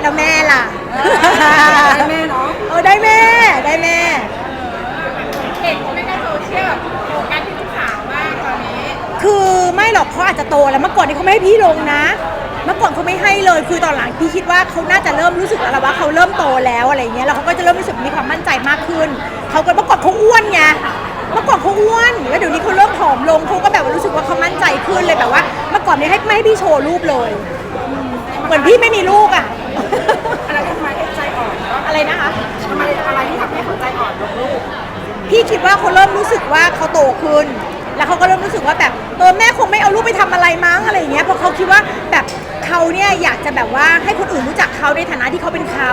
แล้วแม่ล่ะ ได้แม่เนาะเออได้แม่ได้แม่ เห็นในโซเชียลแบบโฟกัสที่ลูกสาวมากตอนนี้คือไม่หรอกเขาอาจจะโตแล้วเมื่อก่อนนี่เขาไม่ให้พี่ลงนะ เมื่อก่อนเขาไม่ให้เลยคือตอนหลังพี่คิดว่าเขาน่าจะเริ่มรู้สึกอะไรว่าเขาเริ่มโตแล้วอะไรเงี้ยแล้วเขาก็จะเริ่มรู้สึกมีความมั่นใจมากขึ้นเขาก็เมื่อก่อนเขาอ้วนไงเมื่อก่อนเขาอ้วนแล้วเดี๋ยวนี้เขาเริ่มผอมลงเขาก็แบบรู้สึกว่าเขามั่นใจขึ้นเลยแบบว่า เมื่อก่อนนี้ให้ไม่ให้พี่โชว์รูปเลย เหมือนพี่ไม่มีลูกอะ อะไรที่ทำให้ใจอ่อนว่าอะไรนะคะทำไมอะไรที่ทำให้เขาใจอ่อนลงลูกพี่คิดว่าเขาเริ่มรู้สึกว่าเขาโตขึ้น แล้วเขาก็เริ่มรู้สึกว่าแบบเออแม่คงไม่เอาลูกไปทำอะไรมั้งอะไรอย่างเงี้ยเพราะเขาคิดว่าแบบเขาเนี่ยอยากจะแบบว่าให้คนอื่นรู้จักเขาในฐานะที่เขาเป็นเขา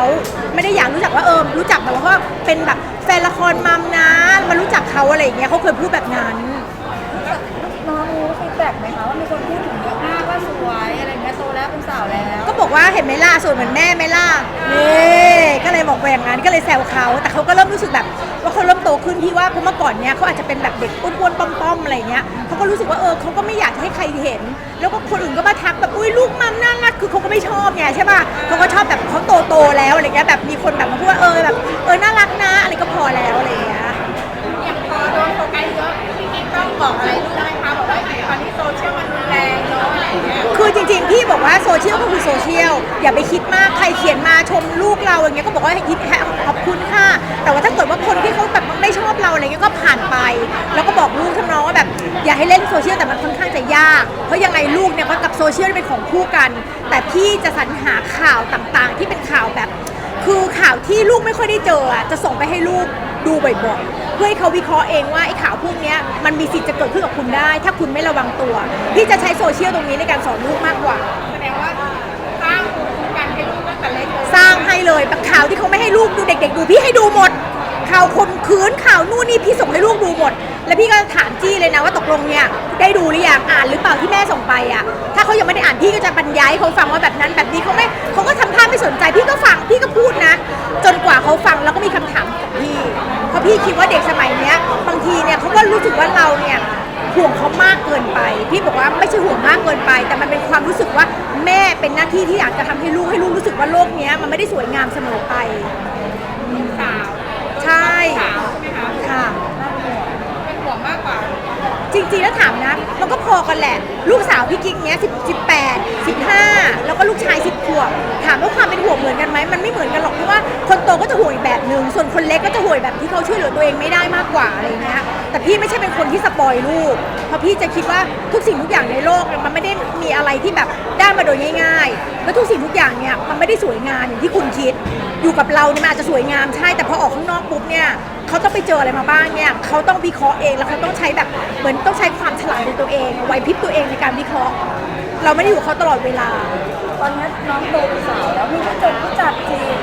ไม่ได้อยากรู้จักว่าเออรู้จักแบบว่าเป็นแบบแฟนละครมัมนะมารู้จักเขาอะไรอย่างเงี้ยเขาเคยพูดแบบนั้น น้องรู้ฟีดแบ็กไหมคะว่ามีคนพูดถึง โตแล้วเป็นสาวแล้วก็บอกว่าเห็นไหมล่ะสวยเหมือนแม่ไหมล่ะนี่ก็เลยบอกไปอย่างนั้นก็เลยแซวเขาแต่เขาก็เริ่มรู้สึกแบบ ว่าเขาเริ่มโตขึ้นพี่ว่าเพราะเมื่อก่อนเนี้ยเขาอาจจะเป็นแบบเด็กอ้วนๆป้อมๆอะไรเงี้ยเขาก็รู้สึกว่าเออเขาก็ไม่อยากให้ใครเห็น แล้วก็คนอื่นก็มาทักแบบอุ้ยลูกมัมน่ารักคือเขาก็ไม่ชอบไงใช่ป่ะเขาก็ชอบแบบเขาโตๆแล้วอะไรเงี้ยแบบมีคนแบบมาพูดว่าเออแบบเออน่ารักนะอะไรก็พอแล้วอะไรเงี้ยอย่างพอโดนโฟกัสเยอะพี่กิ๊กต้องบอกอะไร ริงๆ พี่บอกว่าโซเชียลก็คือโซเชียลอย่าไปคิดมากใครเขียนมาชมลูกเราอย่างเงี้ยก็บอกว่าฮิตแฮขอบคุณค่ะ แต่ว่าถ้าเกิดว่าคนที่เขาแบบไม่ชอบเราอะไรเงี้ยก็ผ่านไป แล้วก็บอกลูกทำนองว่าแบบอย่าให้เล่นโซเชียลแต่มันค่อนข้างจะยาก เพราะยังไงลูกเนี่ยก็กับโซเชียลเป็นของคู่กัน แต่พี่จะสรรหาข่าวต่างๆ ที่เป็นข่าวแบบ คือข่าวที่ลูกไม่ค่อยได้เจอจะส่งไปให้ลูกดูบ่อยๆ เพื่อให้เขาวิเคราะห์เองว่าไอ้ข่าวพวกเนี้ยมันมีสิทธิ์จะเกิดขึ้นกับคุณได้ ถ้าคุณไม่ระวังตัว พี่จะใช้โซเชียลตรงนี้ในการสอนลูกมากกว่า แสดงว่าสร้างภูมิคุ้มกันให้ลูกตั้งแต่เล็กเลยสร้างให้เลยแบบข่าวที่เขาไม่ให้ลูกดูเด็ก ๆ ดูพี่ให้ดูหมด ข่าวคนคืนข่าวนู่นนี่พี่ส่งให้ลูกดูหมด แล้วพี่ก็ถามจี้เลยนะว่าตกลงเนี่ยได้ดูหรือยังอ่านหรือเปล่าที่แม่ส่งไปอะ ถ้าเขายังไม่ได้อ่านพี่ก็จะบรรยายให้เขาฟังว่าแบบนั้นแบบนี้เขาไม่เขาก็ทำท่าไม่สนใจพี่ก็ฟังพี่ก็พูดนะ จน พราะพี่คิดว่าเด็กสมัยเนี้ยบางทีเนี่ยเขาก็รู้สึกว่าเราเนี่ยห่วงเขามากเกินไป พี่บอกว่าไม่ใช่ห่วงมากเกินไป แต่มันเป็นความรู้สึกว่าแม่เป็นหน้าที่ที่อยากจะทำให้ลูกให้ลูกรู้สึกว่าโลกเนี้ยมันไม่ได้สวยงามเสมอไป สาวใช่สาวใช่ไหมคะค่ะ เป็นห่วงมากกว่า จริงๆ แล้วถามนะ มันก็พอกันแหละ ลูกสาวพี่กิ๊กเนี้ยสิบสิบแปดสิบห้าแล้วก็ลูกชายสิบขวบถามว่าความเป็นห่วงเหมือนกันไหมมันไม่เหมือนกันหรอกเพราะว่า ส่วนคนเล็กก็จะห่วงแบบที่เขาช่วยเหลือตัวเองไม่ได้มากกว่าอะไรเงี้ยแต่พี่ไม่ใช่เป็นคนที่สปอยลูกเพราะพี่จะคิดว่าทุกสิ่งทุกอย่างในโลกมันไม่ได้มีอะไรที่แบบได้มาโดยง่าย ๆ แล้วทุกสิ่งทุกอย่างเนี่ยมันไม่ได้สวยงามอย่างที่คุณคิด อยู่กับเราเนี่ยมันอาจจะสวยงามใช่แต่พอออกข้างนอกปุ๊บเนี่ยเขาต้องไปเจออะไรมาบ้างเนี่ยเขาต้องวิเคราะห์เองแล้วเขาต้องใช้แบบเหมือนต้องใช้ความฉลาดในตัวเองไหวพริบตัวเองในการวิเคราะห์ เราไม่ได้อยู่เขาตลอดเวลา ตอนนี้น้องโตเป็นสาวแล้วมีผู้จดผู้จัดจีบ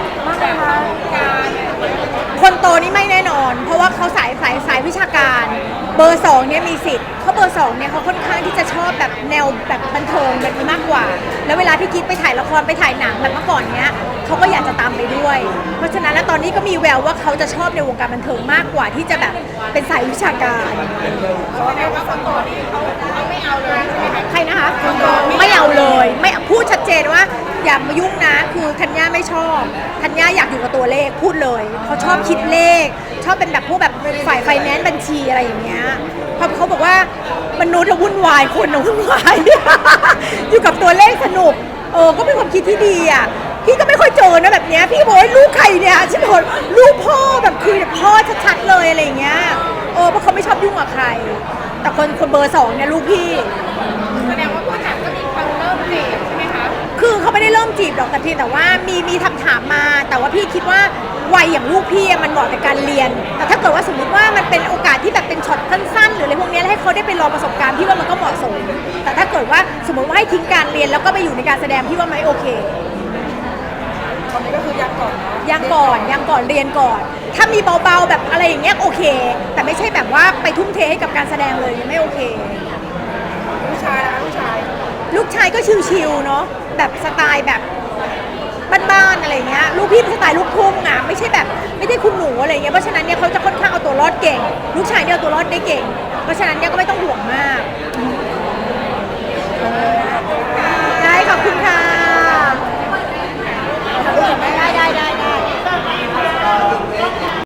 บอร์สองเนี่ยมีสิทธิ์เพราะเบอร์สองเนี่ยเขาค่อนข้างที่จะชอบแบบแนวแบบบันเทิงแบบนี้มากกว่า แล้วเวลาพี่กิ๊กไปถ่ายละครไปถ่ายหนังแบบเมื่อก่อนเนี้ยเขาก็อยากจะตามไปด้วย เพราะฉะนั้นแล้วตอนนี้ก็มีแววว่าเขาจะชอบในวงการบันเทิงมากกว่าที่จะแบบเป็นสายวิชาการแสดงว่าคนโตนี่เขาเขาไม่เอาเลยใช่ไหมคะใครนะคะไม่เอาเลย ไม่พูดชัดเจนว่า อย่ามายุ่งนะ คือธัญญาไม่ชอบธัญญาอยากอยู่กับตัวเลขพูดเลยเขาชอบคิดเลข ชอบเป็นแบบพวกแบบฝ่ายไฟแนนซ์บัญชีอะไรอย่างเงี้ยพราะเขาบอกว่ามนุษย์เราวุ่นวายคนเราวุ่นวาย อยู่กับตัวเลขสนุกเออก็เป็นความคิดที่ดีอะพี่ก็ไม่ค่อยเจอนะแบบเนี้ยพี่บอกว่าลูกใครเนี่ยฉันบอกลูกพ่อแบบคือแบบพ่อชัดๆเลยอะไรอย่างเงี้ยเออเพราะเขาไม่ชอบยุ่งกับใคร แต่คนคนเบอร์สองเนี่ยลูกพี่แสดงว่าผู้จัดก็มีคนเริ่มจีบใช่ไหม คือเขาไม่ได้เริ่มจีบหรอกแต่เพียงแต่ว่ามีมีคำถามมา แต่ว่าพี่คิดว่าวัยอย่างลูกพี่อะมันเหมาะกับการเรียน แต่ถ้าเกิดว่าสมมติว่ามันเป็นโอกาสที่แบบเป็นช็อตสั้นๆ หรืออะไรพวกเนี้ยแล้วให้เขาได้ไปรองประสบการณ์พี่ว่ามันก็เหมาะสม แต่ถ้าเกิดว่าสมมติว่าให้ทิ้งการเรียนแล้วก็ไปอยู่ในการแสดงพี่ว่าไม่โอเค ตอนนี้ก็คือยังก่อนเนาะยังก่อนยังก่อนเรียนก่อน ถ้ามีเบาๆแบบอะไรอย่างเงี้ยโอเค แต่ไม่ใช่แบบว่าไปทุ่มเทให้กับการแสดงเลยยังไม่โอเค ผู้ชายนะคะผู้ชาย ลูกชายก็ชิวๆเนาะแบบสไตล์แบบบ้านๆอะไรเงี้ยลูกพี่เป็นสไตล์ลูกทุ่งอะไม่ใช่แบบไม่ได้คุณหนูอะไรเงี้ยเพราะฉะนั้นเนี่ยเขาจะค่อนข้างเอาตัวรอดเก่ง ลูกชายเนี่ยเอาตัวรอดได้เก่ง เพราะฉะนั้นเนี่ยก็ไม่ต้องห่วงมาก